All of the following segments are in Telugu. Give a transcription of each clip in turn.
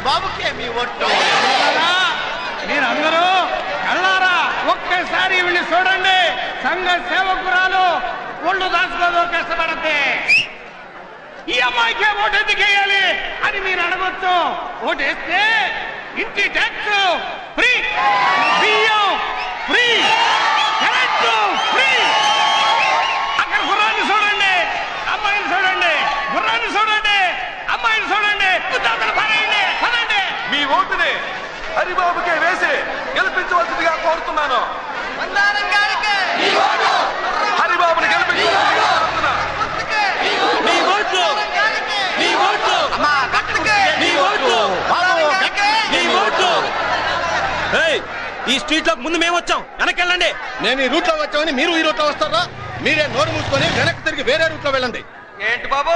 హరిబాబుకే మీ ఒట్టు. మీరందరూ కళ్ళారా ఒక్కసారి వీళ్ళు చూడండి. సంఘ సేవకురాలు ఒళ్ళు దాచుకోదు కష్టపడద్ది. ఈ అమ్మాయికే ఓటు ఎందుకు వేయాలి అని మీరు అడగొచ్చు. ఓటు వేస్తే ఇంటి ట్యాక్స్ ఫ్రీ బియ్యం ఫ్రీ కరెంటు ఫ్రీ అక్కడ గుర్రాన్ని చూడండి అమ్మాయిని చూడండి గుర్రాన్ని చూడండి అమ్మాయిని చూడండి. ఓటుని. హరిబాబుకే వేసి గెలిపించవలసిందిగా కోరుతున్నాను. హరిబాబుని గెలిపించవలసిందిగా ఈ స్ట్రీట్లో ముందు మేము వచ్చాం. వెనకెళ్ళండి నేను ఈ రూట్లో వచ్చామని మీరు ఈ రూట్లో వస్తారా? మీరే నోరు మూసుకొని వెనక్కి తిరిగి వేరే రూట్లో వెళ్ళండి. ఏంటి బాబు?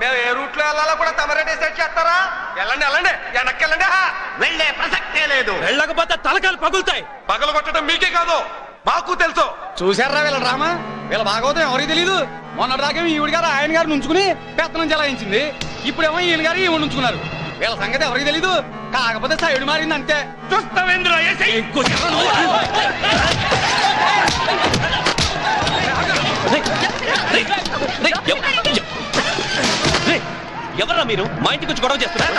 మేము ఏ రూట్లో వెళ్ళాలో కూడా తమరే డిసైడ్ చేస్తారా వెళ్ళండి వెళ్ళండి వెనక్కి వెళ్ళండి. వెళ్ళే ప్రసక్తే లేదు వెళ్ళకపోతే తలకాయలు పగులుతాయి పగలు కొట్టడం మీకే కాదు మాకు తెలుసు చూసారా వీళ్ళ డ్రామా వీళ్ళ భాగవతం ఎవరికి తెలియదు మొన్నటిదాకా ఈవిడ గారు ఆయన గారు నుంచుకుని పెత్తనం చెలాయించింది ఇప్పుడేమో ఈయన గారు ఈవిడ నుంచుకున్నారు వీళ్ళ సంగతి ఎవరికి తెలీదు కాకపోతే సైడ్ మారింది అంతే చూస్తావేంద్ర ఏసై ఇంకో జనం నువ్వు. రేయ్, రేయ్, రేయ్, ఎవ- ఎవ- రేయ్, ఎవర్రా మీరు. మా ఇంటికి వచ్చి గొడవ చేస్తున్నారు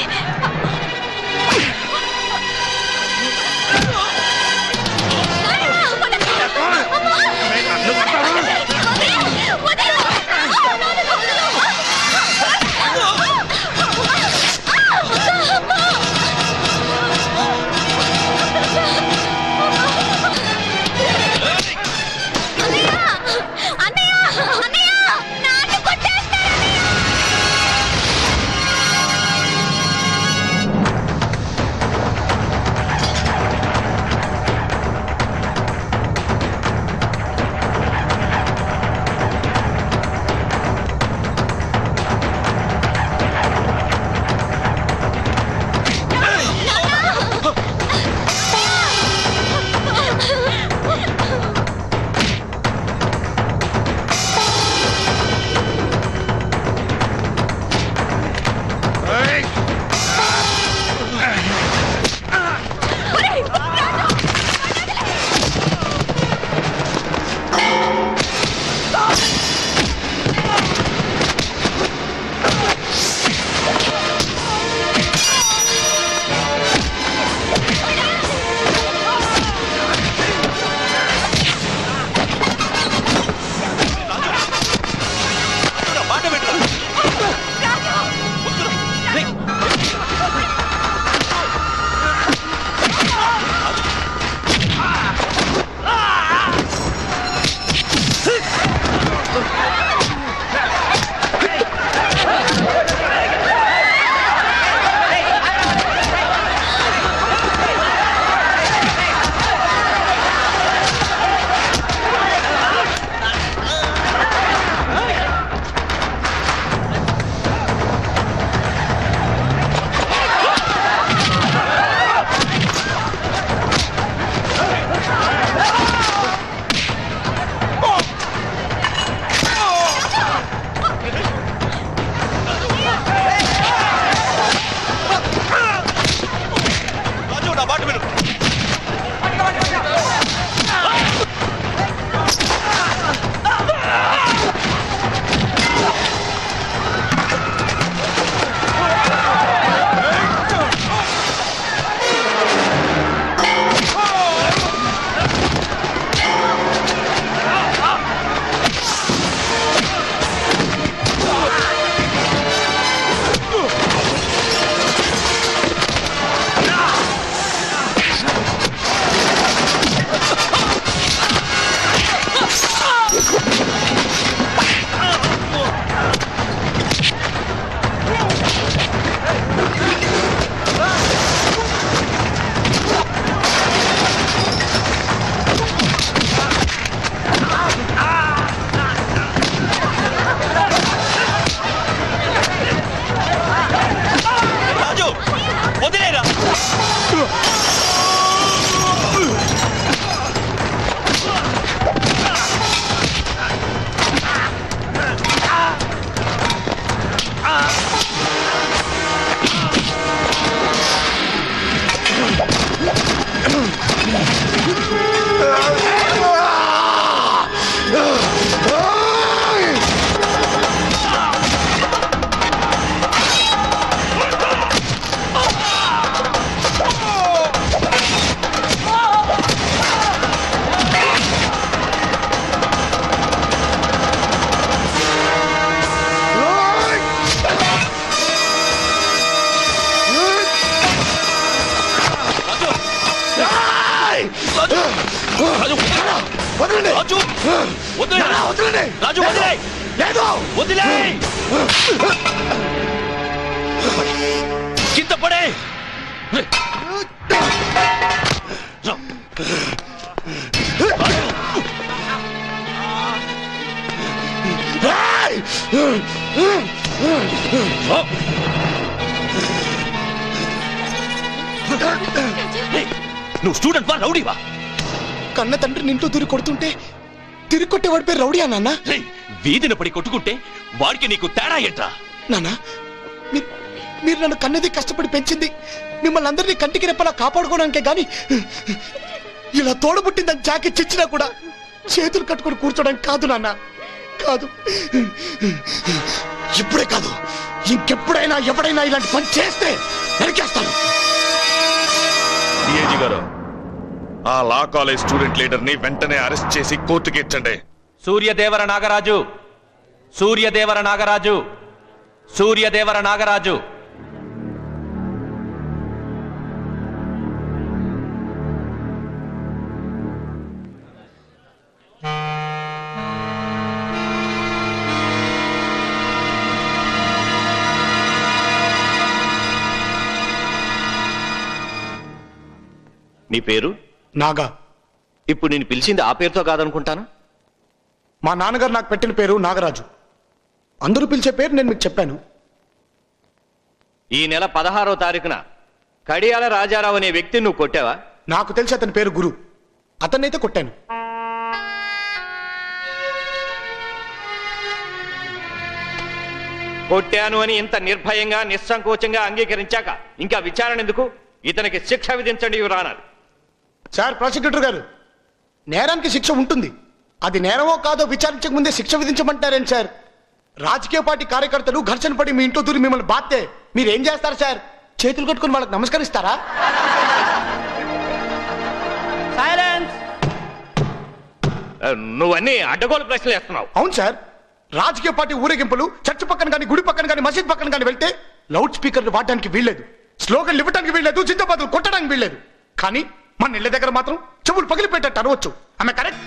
రేయ్, ఓ. ఎవరు వదలండి. రాజు వదిలే వదలండి. రాజు వదిలే లేదు. వదిలే. కింద పడే ఏయ్! నువ్వు స్టూడెంట్ వా రౌడీవా కన్న తండ్రి నింటూ తిరిగి కొడుతుంటే తిరిగి కొట్టేవాడి పేరు రౌడీ నాన్న? రేయ్, వీధిన పడి కొట్టుకుంటే వాడికి నీకు తేడా ఏంట్రా? నాన్న మీరు మీరు నన్ను కన్నది కష్టపడి పెంచింది మిమ్మల్ని అందరినీ కంటికి రెప్పలా కాపాడుకోవడానికే గాని ఇలా తోడబుట్టిందని జాకెట్ ఇచ్చినా కూడా చేతులు కట్టుకొని కూర్చోడానికి కాదు నాన్న. కాదు. ఇప్పుడే కాదు. ఇంకెప్పుడైనా ఎవడైనా ఇలాంటి పని చేస్తే ఆ లా కాలేజ్ స్టూడెంట్ లీడర్ని వెంటనే అరెస్ట్ చేసి కోర్టుకి ఇచ్చండి. సూర్యదేవర నాగరాజు! సూర్యదేవర నాగరాజు! సూర్యదేవర నాగరాజు! నీ పేరు? నాగా. ఇప్పుడు నేను పిలిచింది ఆ పేరుతో కాదనుకుంటాను? మా నాన్నగారు నాకు పెట్టిన పేరు నాగరాజు. అందరూ పిలిచే పేరు నేను మీకు చెప్పాను. ఈ నెల పదహారో తారీఖున కడియాల రాజారావు అనే వ్యక్తిని నువ్వు కొట్టావా? నాకు తెలిసి అతని పేరు గురు. అతన్నైతే కొట్టాను. కొట్టాను అని ఇంత నిర్భయంగా నిస్సంకోచంగా అంగీకరించాక ఇంకా విచారణ ఎందుకు? ఇతనికి శిక్ష విధించండి యువరానర్. సార్ ప్రాసిక్యూటర్ గారు నేరానికి శిక్ష ఉంటుంది. అది నేరమో కాదో విచారించక ముందే శిక్ష విధించమంటారేంటి సార్? రాజకీయ పార్టీ కార్యకర్తలు ఘర్షణ పడి మీ ఇంట్లో దూరి మిమ్మల్ని బాస్తే మీరు ఏం చేస్తారు సార్? చేతులు కట్టుకుని వాళ్ళకి నమస్కరిస్తారా? సైలెన్స్! నువ్వన్నీ అడ్డగోలు ప్రశ్నలు వేస్తున్నావు. అవును సార్ రాజకీయ పార్టీ ఊరేగింపులు చర్చ్ పక్కన కానీ గుడి పక్కన కానీ మసీద్ పక్కన కానీ వెళ్తే లౌడ్ స్పీకర్లు వాడడానికి వీల్లేదు. స్లోగన్లు ఇవ్వడానికి వీల్లేదు జిందాబాదులు కొట్టడానికి వీల్లేదు. కానీ మన ఇళ్ళ దగ్గర మాత్రం చెవులు పగిలిపెట్టట్టు అనవచ్చు ఆమె కరెక్ట్.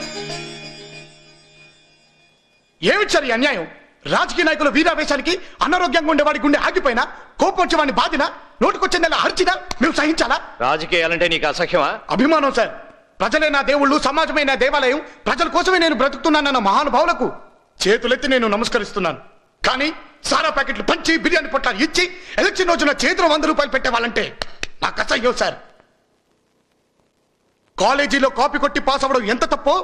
ఏమిచ్చారు ఈ అన్యాయం? రాజకీయ నాయకుల వీరావేశానికి అనారోగ్యంగా ఉండేవాడి గుండె ఆగిపోయినా కోపం వచ్చే వాడిని బాధినా నోటికొచ్చే నెల అరిచినా మేము సహించాలా? రాజకీయాలంటే నీకు అసహ్యమా? అభిమానం సార్. ప్రజలే నా దేవుళ్ళు సమాజమే నా దేవాలయం ప్రజల కోసమే నేను బ్రతుకుతున్నానన్న మహానుభావులకు చేతులెత్తి నేను నమస్కరిస్తున్నాను. కానీ సారా ప్యాకెట్లు పంచి బిర్యానీ పొట్లాలు ఇచ్చి ఎలక్షన్ రోజున చేతిలో వంద రూపాయలు పెట్టేవాళ్ళంటే నాకు అసహ్యం సార్. కాలేజీలో కాపీ కొట్టి పాస్ అవ్వడం ఎంత తప్పో?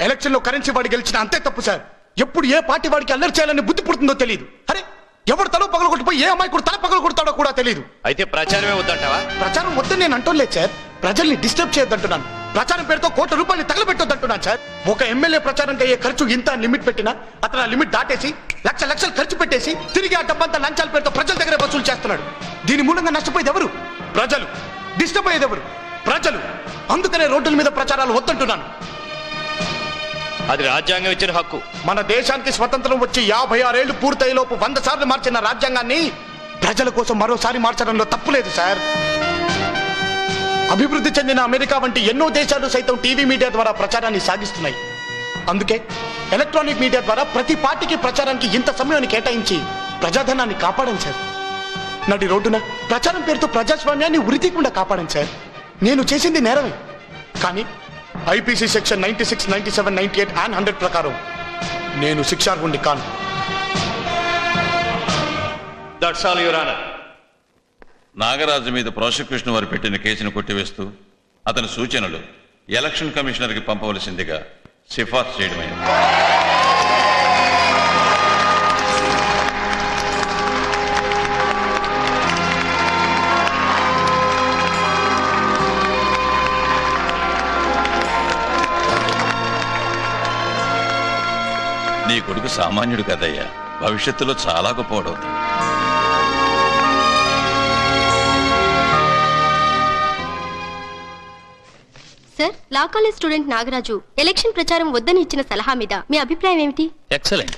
ఎలక్షన్లో కరెన్సీ వాడి గెలిచిన అంతే తప్పు సార్. ఎప్పుడు ఏ పార్టీ వాడికి అల్లరి చేయాలని బుద్ధి పుడుతుందో తెలియదు అరే ఎవడు తల పగల కొట్టిపోయి ఏ అమ్మాయి కూడా తల పగల కొడతాడో కూడా తెలియదు అయితే ప్రచారమే వద్దంటావా? ప్రచారం వద్దని నేను అంటోలేదు సార్. ప్రజల్ని డిస్టర్బ్ చేయొద్దంటున్నాను. ప్రచారం పేరుతో కోట్ల రూపాయలు తగలబెట్టొద్దంటున్నాను సార్. ఒక ఎమ్మెల్యే ప్రచారానికి అయ్యే ఖర్చు ఇంత లిమిట్ పెట్టినా అతను ఆ లిమిట్ దాటేసి లక్ష లక్షలు ఖర్చు పెట్టేసి తిరిగి ఆ డబ్బంతా లంచాల పేరుతో ప్రజల దగ్గర వసూలు చేస్తున్నాడు. దీని మూలంగా నష్టపోయేది ఎవరు? ప్రజలు. డిస్టర్బ్ అయ్యేది ఎవరు? ప్రజలు. అందుకనే రోడ్ల మీద ప్రచారాలు వద్దంటున్నాను. అది రాజ్యాంగం ఇచ్చిన హక్కు. మన దేశానికి స్వతంత్రం వచ్చి యాభై ఆరేళ్ళు పూర్తయ్యేలోపు వంద సార్లు మార్చిన రాజ్యాంగాన్ని ప్రజల కోసం మరోసారి మార్చడంలో తప్పులేదు సార్. అభివృద్ధి చెందిన అమెరికా వంటి ఎన్నో దేశాలు సైతం టీవీ మీడియా ద్వారా ప్రచారాన్ని సాగిస్తున్నాయి. అందుకే ఎలక్ట్రానిక్ మీడియా ద్వారా ప్రతి పార్టీకి ప్రచారానికి ఇంత సమయాన్ని కేటాయించి ప్రజాధనాన్ని కాపాడండి సార్. నడి రోడ్డున ప్రచారం పేరుతో ప్రజాస్వామ్యాన్ని ఉరితీయకుండా కాపాడండి సార్. నేను చేసింది నేరమే. కానీ IPC section ninety six ninety seven ninety eight and hundred ప్రకారం నేను శిక్షార్హుణ్ణి కాను. దట్స్ ఆల్ యువరానర్ నాగరాజు మీద ప్రాసిక్యూషన్ వారు పెట్టిన కేసును కొట్టివేస్తూ అతని సూచనలు ఎలక్షన్ కమిషనర్కి పంపవలసిందిగా సిఫార్సు చేయడమైనది నీ కొడుకు సామాన్యుడు కదయ్యా. భవిష్యత్తులో చాలా గొప్పవాడవుతాడు. Sir law college student Nagaraju election ప్రచారం వద్దని ఇచ్చిన సలహా మీద మీ అభిప్రాయం ఏమిటి? ఎక్సలెంట్.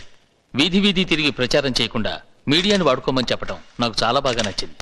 వీధి వీధి తిరిగి ప్రచారం చేయకుండా మీడియాని వాడుకోమని చెప్పడం నాకు చాలా బాగా నచ్చింది.